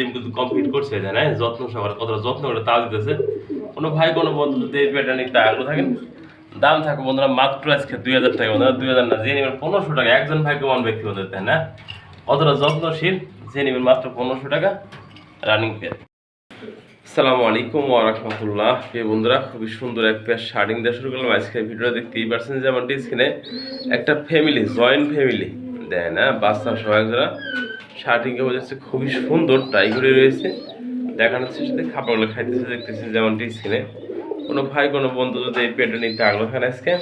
ডিম কিন্তু কমপ্লিট করছে, জানেন? যত্ন সবার কতটা যত্ন করে তা দিতেছে। কোনো ভাই কোনো বন্ধু এই পেয়ারটা নিতে আগ্রহ থাকেন, দাম থাকে বন্ধুরা মাত্র আজকে দুই হাজার টাকা। বন্ধুরা, দুই হাজার না, যে নেবেন পনেরোশো টাকা। একজন কমান ব্যক্তি বন্ধু তাই না? অতটা যত্নশীল, যে নেবেন মাত্র পনেরোশো টাকা রানিং পেয়ার আসসালামু আলাইকুম রাহমাতুল্লাহ। প্রিয় বন্ধুরা, খুবই সুন্দর এক পেয়ার শার্টিং দিয়ে শুরু করলাম। আজকে ভিডিওটা দেখতেই পারছেন যেমনটি স্ক্রিনে একটা ফ্যামিলি জয়েন্ট ফ্যামিলি দেয় না? বাচ্চা সহ একজোড়া। শার্টিংকে বোঝাচ্ছে খুবই সুন্দর করে রয়েছে। দেখানো যাচ্ছে সাথে খাবারগুলো খাইতেছে, দেখতেছি যেমনটি স্ক্রিনে কোনো ভাই, কোনো বন্ধু যদি এই পেটে নিতে আগ্রহ খান আজকে,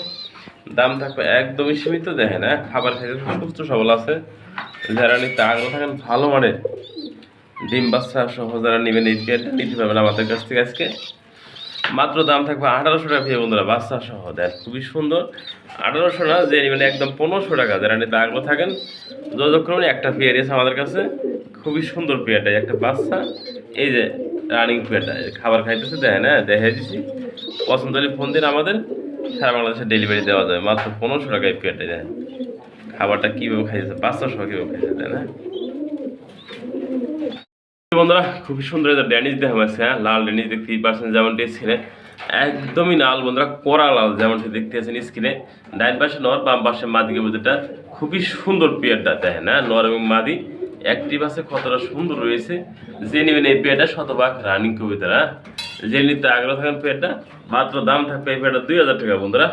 দাম থাকবে একদমই সীমিত। দেখে না খাবার খাইতে সুস্থ সবল আছে। যারা নিতে আগ্রহ থাকেন, ভালো মানের ডিম বাচ্চা সহ যারা নেবেন এই পেয়ারটা নিতে পারবেন আমাদের কাছ থেকে আজকে। মাত্র দাম থাকবে আঠারোশো টাকা পেয়ে বন্ধুরা বাচ্চা সহ দেন খুবই সুন্দর। আঠারোশো না, যে নেবেন একদম পনেরোশো টাকা। যারা নিতে আগ্রহ থাকেন করুন, একটা পেয়ার এসে আমাদের কাছে। খুবই সুন্দর পেয়ারটা একটা বাচ্চা। এই যে রানিং পেয়ারটা খাবার খাইতেছে দেখেন হ্যাঁ দেখে দিচ্ছি পছন্দ হলে ফোন দিন আমাদের, সারা বাংলাদেশে ডেলিভারি দেওয়া যাবে। মাত্র পনেরোশো টাকায় পেয়ারটা দেখেন খাবারটা কীভাবে খাইছে বাচ্চা সহ কীভাবে খাইছে দেন হ্যাঁ বন্ধুরা, খুবই সুন্দর একটা ড্যানিশ দেখা যাচ্ছে হ্যাঁ? লাল ড্যানিশ দেখতেই পাচ্ছেন যেমনটি স্ক্রিনে একদমই লাল বন্ধুরা, কড়া লাল যেমনটি দেখতে আছেন স্ক্রিনে। ডাইন পাশে নর, বাম পাশে মাদিকে বুঝেটা খুবই সুন্দর পেয়ারটা দেখেন হ্যাঁ? নর এবং মাদি অ্যাক্টিভ আছে, কতটা সুন্দর রয়েছে। যে নেবেন এই পেয়ারটা, শতভাগ রানিং কবিতা হ্যাঁ? যে নিতে আগ্রহ থাকেন পেয়ারটা, মাত্র দাম থাকবে এই পেয়ারটা দুই হাজার টাকা বন্ধুরা।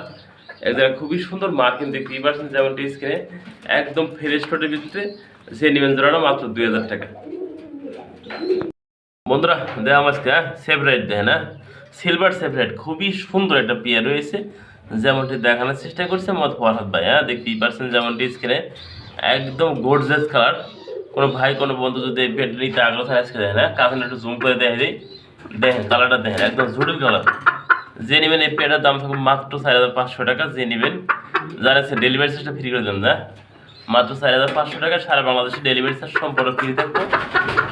একদম খুবই সুন্দর মার্কিন দেখতেই পাচ্ছেন যেমনটি স্ক্রিনে একদম ফ্রেশ টোটের ভিত্তিতে যে নেবেন জোড়াটা মাত্র দুই হাজার টাকা। বন্ধুরা আজকে হ্যাঁ? সেপারেট দেখেন হ্যাঁ সিলভার সেপারেট খুবই সুন্দর একটা পেয়ার রয়েছে। যেমনটি দেখানোর চেষ্টা করছে মত ফরহাদ ভাই হ্যাঁ? দেখতেই পারছেন যেমনটি স্ক্রিনে একদম গোর্জাস কালার কোনো ভাই, কোনো বন্ধু যদি পেয়ারটা নিতে আগ্রহ থাকে আজকে দেখেন হ্যাঁ? কাছে একটু জুম করে দেখে দিই। দেখেন কালারটা দেখেন, একদম ঝুটিল কালার যে নেবেন এই পেয়ারটার দাম থাকবে মাত্র চার হাজার পাঁচশো টাকা, যে নেবেন, যারা ডেলিভারি চার্জটা ফ্রি করে দেন না মাত্র চার হাজার পাঁচশো টাকা সারা বাংলাদেশে ডেলিভারি চার্জ সম্পূর্ণ ফ্রি থাকবে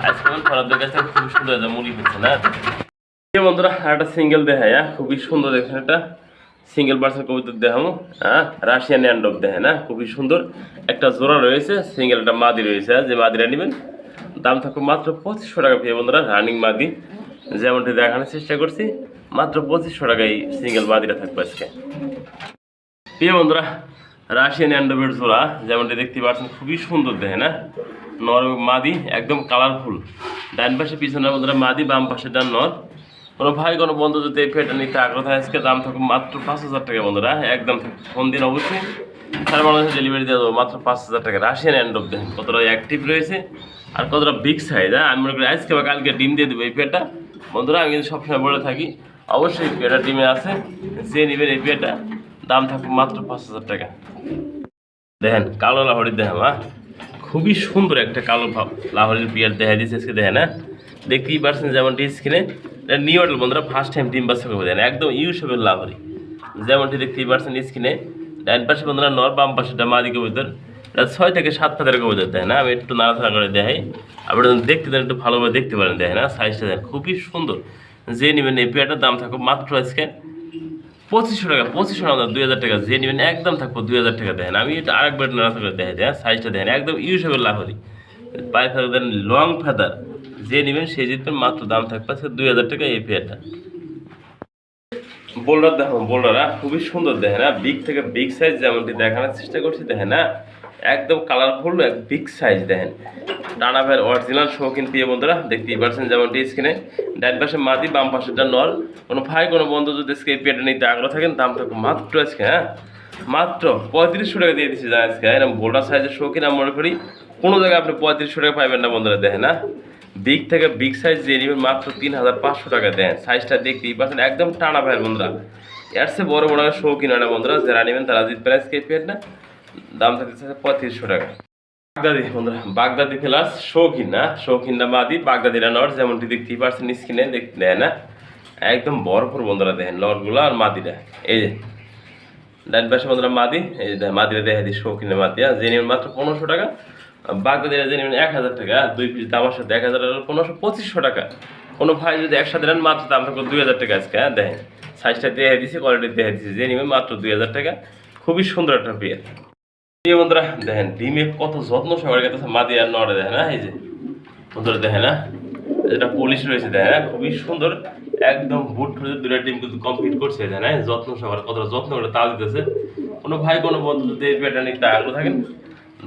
আজকে আমি কাছে খুবই সুন্দর একটা মুড়ি হচ্ছে না? বন্ধুরা একটা সিঙ্গেল দেখায় হ্যাঁ? খুবই সুন্দর দেখেন এটা। সিঙ্গেল পার্সেন্ট কবিতা দেখামো হ্যাঁ? রাশিয়ান অ্যান্ডব দেখে না? খুবই সুন্দর। একটা জোড়া রয়েছে সিঙ্গেল একটা মাদি রয়েছে হ্যাঁ, যে মাদিরা নেবেন দাম থাকবে মাত্র পঁচিশশো টাকা পেয়ে বন্ধুরা রানিং মাদি। যেমনটি দেখানোর চেষ্টা করছি মাত্র পঁচিশশো টাকায় সিঙ্গেল মাদিরা থাকবে আজকে। প্রিয় বন্ধুরা রাশিয়ান অ্যান্ডোবের জোড়া যেমনটি দেখতে পাচ্ছেন, খুবই সুন্দর দেখে না নর মাদি, একদম কালারফুল ডান পাশে পিছনে বন্ধুরা মাদি, বাম পাশে ডান নর। কোনো ভাই কোনো বন্ধু যদি এই পেটা নিতে আগ্রহ থাকে, আজকে দাম থাকবে মাত্র পাঁচ হাজার টাকা বন্ধুরা একদম ফোন দিন অবশ্যই। সারা বাংলাদেশে ডেলিভারি দেওয়া দেবো মাত্র পাঁচ হাজার টাকা। রাশিয়ান অ্যান্ডোব দেখেন কতটা অ্যাক্টিভ রয়েছে আর কতটা বিগ সাইজ হ্যাঁ? আমি মনে করি আজকে বা কালকে ডিম দিয়ে দেবো এই পেটা বন্ধুরা, আমি কিন্তু সবসময় বলে থাকি, অবশ্যই পেটা ডিমে আছে। যে নেবেন এই পেটা দাম থাকবে মাত্র পাঁচ হাজার টাকা। দেখেন, কালো লাহরির দেখেন হ্যাঁ? খুবই সুন্দর একটা কালো লাহরির বিয়ার দেখা দিয়েছে আজকে, দেখেন হ্যাঁ? দেখতেই পারছেন যেমনটি স্ক্রিনে এটা নিউ মডেল বন্ধুরা ফার্স্ট টাইম ডিম বাচ্চা করবে, দেখেন, একদম ইউসেবের লাহরি। যেমনটি দেখতেই পারছেন স্ক্রিনে ডান পাশে, বন্ধুরা, নর, বাম পাশেটা মাদি কবিতার। এটা ছয় থেকে সাত পাতার কবিতার, দেখেন হ্যাঁ? আমি একটু নাড়াচাড়া করে দেখাই। আপনারা যদি দেখতে দেন একটু ভালোভাবে দেখতে পারেন, দেখেন হ্যাঁ? সাইজটা দেখেন, খুবই সুন্দর। যে নেবেন এই পেয়ারটার দাম থাকবে মাত্র আজকে পঁচিশশো টাকা পঁচিশশো টাকা দুই হাজার টাকা, যে নেবেন একদম থাকব দুই হাজার টাকা দেখেন আমি এটা আরেকবার না করে দেখে যায় সাইজটা দেখেন একদম ইউসেবের লাহরি পায়ে ফেদার দেন লং ফেদার যে নেবেন সেই জিতবেন মাত্র দাম থাকবে দুই হাজার টাকা এই পেয়ারটা বোল্ডার দেখো বোল্ডার খুবই সুন্দর দেখেন না বিগ থেকে বিগ সাইজ যেমনটি দেখানোর চেষ্টা করছি, দেখেন হ্যাঁ? একদম কালারফুল এক বিগ সাইজ দেখেন। টানা ভাইয়ের অরিজিনাল শৌখিন প্রিয় বন্ধুরা, দেখতেই পারছেন যেমনটি স্ক্রিনে ডান পাশে মাদি, বাম পাশেটা নল। কোনো ভাই, কোনো বন্ধু যদি আজকে পেটে নিতে আগ্রহ থাকেন, দাম থাকবে মাত্র আজকে হ্যাঁ? মাত্র পঁয়ত্রিশশো টাকা দিয়ে দিচ্ছি যা আজকে হ্যাঁ এরকম বোল্ডার সাইজের শৌখিন আমি মনে করি, কোনো জায়গায় আপনি পঁয়ত্রিশশো টাকা পাইবেন না বন্ধুরা, দেখেন না বিগ থেকে বিগ সাইজ দিয়ে নেবেন, মাত্র তিন হাজার পাঁচশো টাকা দেন। সাইজটা দেখতেই পাচ্ছেন, একদম টানা ভাইয়ের বন্ধুরা। এর চেয়ে বড় বড় শৌখিন হয় না বন্ধুরা, যারা নেবেন তারা জিত প্রাইস কে পেট না দাম থাকতেছে পঁয়ত্রিশশো টাকা। বাগদাদি, বন্ধুরা, বাগদাদি প্লাস শৌখিন, না? শৌখিন না বাদি, বাগদাদিরা নট যেমনটি দেখতেই পারছেন স্ক্রিনে দেখতে দেয় না? একদম ভরপুর বন্ধুরা দেখেন লটগুলো আর মাদিরা। এই যে, ডান পাশে বন্ধুরা মাদি, এই যে মাদিরা দেখা দিই শৌখিনের মাদিয়া যে নেবেন মাত্র পনেরোশো টাকা। বাগদাদিরা যে এক হাজার টাকা দুই পিস দামের সাথে এক হাজার পনেরোশো পঁচিশশো টাকা। কোনো ভাই যদি একসাথে নেন, মাত্র দাম থাকবে দুই হাজার টাকা আজকে হ্যাঁ? দেখেন সাইজটা দেখে দিছি কোয়ালিটি দেখা দিছি যে মাত্র দুই হাজার টাকা। খুবই সুন্দর একটা বিয়ে এই বন্ধুরা, দেখেন, ডিমে কত যত্ন সহকারে গেছে মাদি আর নড়ে, দেখেন না এই যে, বন্ধুরা, দেখেন না যেটা পুলিশ রয়েছে, দেখেন হ্যাঁ? খুবই সুন্দর, একদম বুট ফুটে দুটা টিম কিন্তু কমপ্লিট করছে, দেখেন হ্যাঁ? যত্ন সবার কতটা যত্ন করে তাল দিতেছে কোনো ভাই, কোনো বন্ধু যদি এই ব্যাটা নিতে আগ্রহ থাকেন,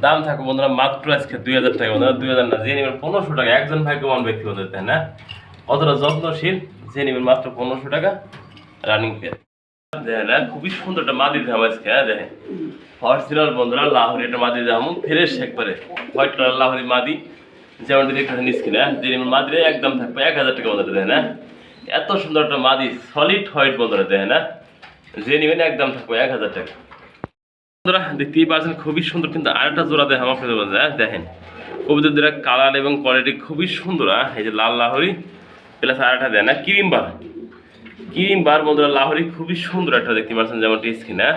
দাম থাকবে বন্ধুরা, মাত্র আজকে দুই হাজার টাকা, বন্ধুরা, দুই হাজার না, যে নেবেন পনেরোশো টাকা, একজন ভাগ্যবান ব্যক্তি বন্ধু তাই না কতটা যত্নশীল, যে নেবেন মাত্র পনেরোশো টাকা রানিং পেয়ার হ্যাঁ? খুবই সুন্দর একটা মাদি দাম আজকে হ্যাঁ দেখেন। অরিজিনাল বন্ধুরা, লাহোরি একটা মাদি দাম ফ্রেশ একবারে হোয়াইট কালার লাহোরি মাদি। যেমন দেখতে হ্যাঁ মাদিরে একদম থাকবে এক হাজার টাকা বন্ধুরা, দেখেন হ্যাঁ। এত সুন্দর একটা মাদি সলিড হোয়াইট বন্ধুরা, দেখেন হ্যাঁ। যে একদম থাকবে এক হাজার টাকা। বন্ধুরা, দেখতেই পাচ্ছেন, খুবই সুন্দর কিন্তু আরেকটা জোড়া দেখাম আপনাদের বন্ধুরা দেখেন। কবিতার দুটা কালার এবং কোয়ালিটি খুবই সুন্দর এই যে লাল লাহরি প্লাস আরেকটা দেয় না ক্রিম বার ক্রিম বার বন্ধুরা, লাহরি খুবই সুন্দর একটা দেখতে পাচ্ছেন যেমন স্কিন হ্যাঁ?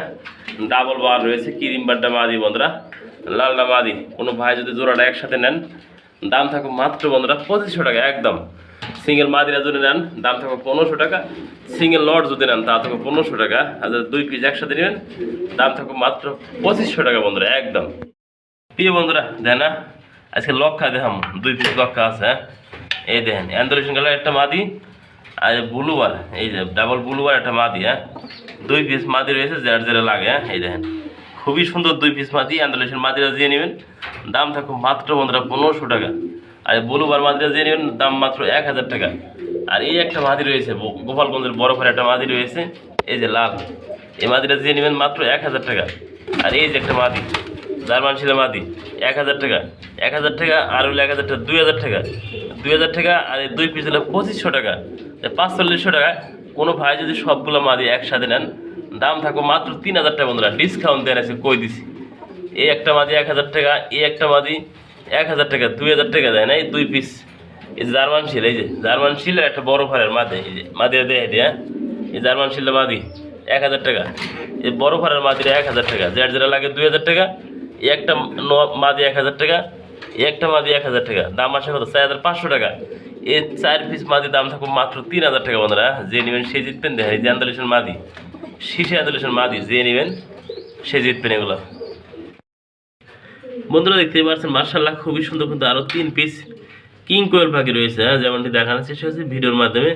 ডাবল বার রয়েছে, ক্রিম বারটা মাদি বন্ধুরা। লালটা মাদি, কোনো ভাই যদি জোড়াটা একসাথে নেন, দাম থাকবে মাত্র বন্ধুরা পঁচিশশো টাকা, একদম। সিঙ্গেল মাদিরা যদি নেন, দাম থাকবে পনেরোশো টাকা। সিঙ্গেল লট যদি নেন, তা থাকবে পনেরোশো টাকা। আর দুই পিস একসাথে নেবেন, দাম থাকবে মাত্র পঁচিশশো টাকা বন্ধুরা, একদম। প্রিয় বন্ধুরা, দেন না আজকে লক্ষা দেখাম, দুই পিস লক্ষা আছে হ্যাঁ? এই দেখেন অ্যান্ডোলেশন কালার একটা মাদি আর ব্লুবার এই যে ডাবল ব্লুবার একটা মাদি হ্যাঁ? দুই পিস মাদি রয়েছে যার যারা লাগে হ্যাঁ? এই দেখেন, খুবই সুন্দর দুই পিস মাদি অ্যান্ডোলেশন মাদিরা দিয়ে নেবেন। দাম থাকবে মাত্র বন্ধুরা পনেরোশো টাকা। আর ব্লুবার মাদিরা দিয়ে নেবেন, দাম মাত্র এক হাজার টাকা। আর এই একটা মাদি রয়েছে গোপালগঞ্জের বরফের একটা মাদি রয়েছে, এই যে লাল। এই মাদিটা দিয়ে নেবেন মাত্র এক হাজার টাকা। আর এই যে একটা মাদি জার্মান ছিল মাদি, এক হাজার টাকা। এক হাজার টাকা আর হলো এক হাজার টাকা, দুই হাজার টাকা। দুই হাজার টাকা আর এই দুই পিস হলো পঁচিশশো টাকা। পাঁচচল্লিশশো টাকা, কোনো ভাই যদি সবগুলো মাদি একসাথে নেন, দাম থাকবে মাত্র তিন হাজার টাকা বন্ধুরা। ডিসকাউন্ট দেন আছে, কই দিছি? এই একটা মাদি এক হাজার টাকা এই একটা মাদি এক হাজার টাকা, দুই হাজার টাকা দেয় না এই দুই পিস এই জার্মান শিল, এই যে জার্মান শিল একটা বড় ফারের মাদি, এই যে মাদি দেয় হ্যাঁ? এই জার্মান শিলের মাদি, এক হাজার টাকা। এই বড় ফারের মাদিরা এক হাজার টাকা, যার যেটা লাগে দুই হাজার টাকা একটা মাদি এক হাজার টাকা, একটা মাদি এক হাজার টাকা। দাম আসে কত? চার হাজার পাঁচশো টাকা। এই চার পিস মাদি দাম থাকবে মাত্র তিন হাজার টাকা বন্ধুরা। যে নেবেন সে জিতবেন। এই যে আন্দোলন মাদি শীষে আন্দোলন মাদি যে নেবেন সে জিতবেন এগুলো। বন্ধুরা, দেখতেই পাচ্ছেন, মার্শাল্লাহ, খুবই সুন্দর কিন্তু আরও তিন পিস কিং কোয়েল পাখি রয়েছে হ্যাঁ যেমনটি দেখানোর চেষ্টা হচ্ছে ভিডিওর মাধ্যমে।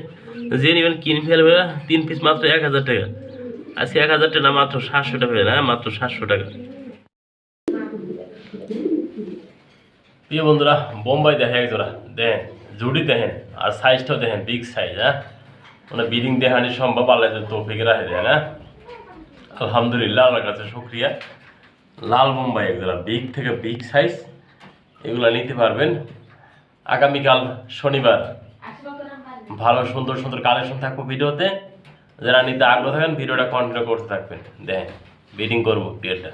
যে নেবেন কিন ফেলবে তিন পিস মাত্র এক হাজার টাকা। আজকে এক হাজার টাকা মাত্র সাতশো টাকা হয়ে, মাত্র সাতশো টাকা। প্রিয় বন্ধুরা, বোম্বাই দেখে এক জোড়া দেখেন, জুড়ি দেখেন, আর সাইজটাও দেখেন বিগ সাইজ হ্যাঁ? মানে বিডিং দেখানি সম্ভব, আল্লাহ তৌফিক রাখে দেয় না আলহামদুলিল্লাহ আমার কাছে শুক্রিয়া। লাল মুম্বাই একজোড়া বিগ থেকে বিগ সাইজ এগুলো নিতে পারবেন। আগামীকাল শনিবার, ভালো, সুন্দর সুন্দর কালেকশন থাকব ভিডিওতে। যারা নিতে আগ্রহ থাকেন, ভিডিওটা কন্টিনিউ করতে থাকবেন। দেখেন বিডিং করব টিয়ারটা